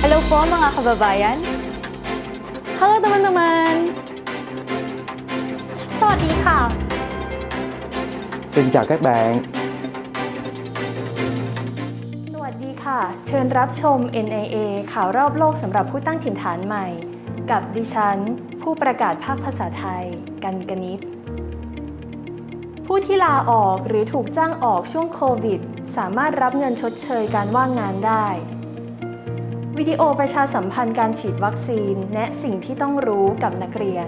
Hello po mga kababayan. Hello teman-teman. สวัสดีค่ะ Xin chào các bạn. สวัสดีค่ะ เชิญรับชม NAA ข่าวรอบโลกสำหรับผู้ตั้งถิ่นฐานใหม่ กับดิฉัน ผู้ประกาศภาคภาษาไทย กันกนิษฐ์ผู้ที่ลาออกหรือถูกจ้างออกช่วงโควิด สามารถรับเงินชดเชยการว่างงานได้ วิดีโอประชาสัมพันธ์การฉีดวัคซีนแนะสิ่งที่ต้องรู้กับนักเรียน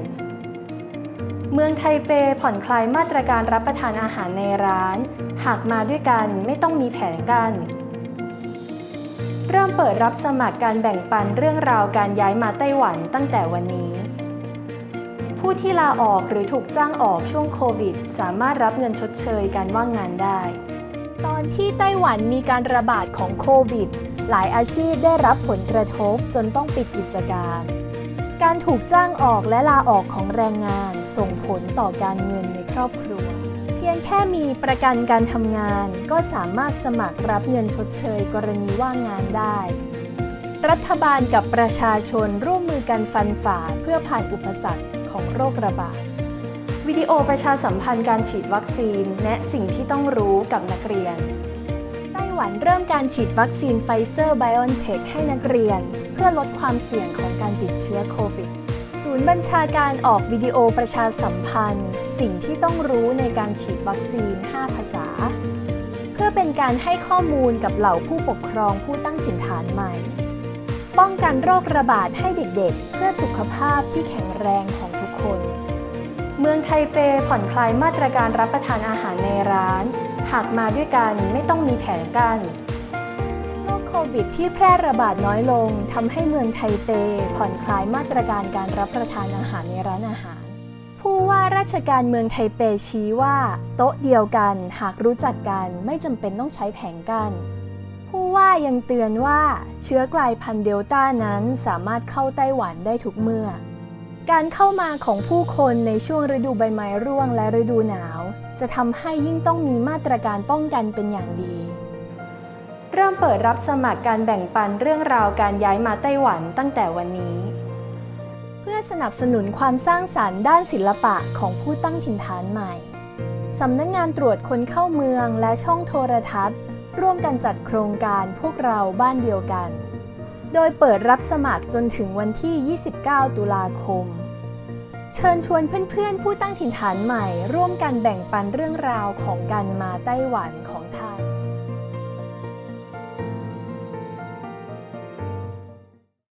เมืองไทเปผ่อนคลายมาตรการรับประทานอาหารในร้าน หากมาด้วยกันไม่ต้องมีแผงกั้น เริ่มเปิดรับสมัครการแบ่งปันเรื่องราวการย้ายมาไต้หวันตั้งแต่วันนี้ ผู้ที่ลาออกหรือถูกจ้างออกช่วงโควิด สามารถรับเงินชดเชยการว่างงานได้ ตอนที่ไต้หวันมีการระบาดของโควิด หลายอาชีพได้รับผลกระทบจนต้องปิดกิจการ การถูกจ้างออกและลาออกของแรงงานส่งผลต่อการเงินในครอบครัว เพียงแค่มีประกันการทำงาน ก็สามารถสมัครรับเงินชดเชยกรณีว่างงานได้ รัฐบาลกับประชาชนร่วมมือกันฟันฝ่าเพื่อผ่านอุปสรรคของโรคระบาดวิดีโอประชาสัมพันธ์การฉีดวัคซีนแนะสิ่งที่ต้องรู้กับนักเรียน หวันเริ่มการฉีดวัคซีนไฟเซอร์ไบออนเทคให้นักเรียน เพื่อลดความเสี่ยงของการติดเชื้อโควิด ศูนย์บัญชาการออกวิดีโอประชาสัมพันธ์ สิ่งที่ต้องรู้ในการฉีดวัคซีน 5 ภาษา เพื่อเป็นการให้ข้อมูลกับเหล่าผู้ปกครองผู้ตั้งถิ่นฐานใหม่ ป้องกันโรคระบาดให้เด็กๆ เพื่อสุขภาพที่แข็งแรงของทุกคน เมืองไทเปผ่อนคลายมาตรการรับประทานอาหารในร้าน หากมาด้วยกันไม่ต้องมีแผงกั้นโรคโควิดที่แพร่ระบาดน้อยลงทำให้เมืองไทเป ผ่อนคลายมาตรการการรับประทานอาหารในร้านอาหาร ผู้ว่าราชการเมืองไทเปชี้ว่า โต๊ะเดียวกันหากรู้จักกันไม่จำเป็นต้องใช้แผงกั้นผู้ว่ายังเตือนว่าเชื้อกลายพันธุ์เดลต้านั้นสามารถเข้าไต้หวันได้ทุกเมื่อ การเข้ามาของผู้คนในช่วงฤดูใบไม้ร่วงและฤดูหนาว จะทำให้ยิ่งต้องมีมาตรการป้องกันเป็นอย่างดี เริ่มเปิดรับสมัครการแบ่งปันเรื่องราวการย้ายมาไต้หวันตั้งแต่วันนี้ เพื่อสนับสนุนความสร้างสารรค์ด้านศิลปะของผู้ตั้งถิ่นฐานใหม่สำนักงงานตรวจคนเข้าเมืองและช่องโทรทัศน์ ร่วมกันจัดโครงการพวกเราบ้านเดียวกัน โดยเปิดรับสมัครจนถึงวันที่ 29 ตุลาคม เชิญชวนเพื่อนๆ ผู้ตั้งถิ่นฐานใหม่ ร่วมกันแบ่งปันเรื่องราวของการมาไต้หวันของท่าน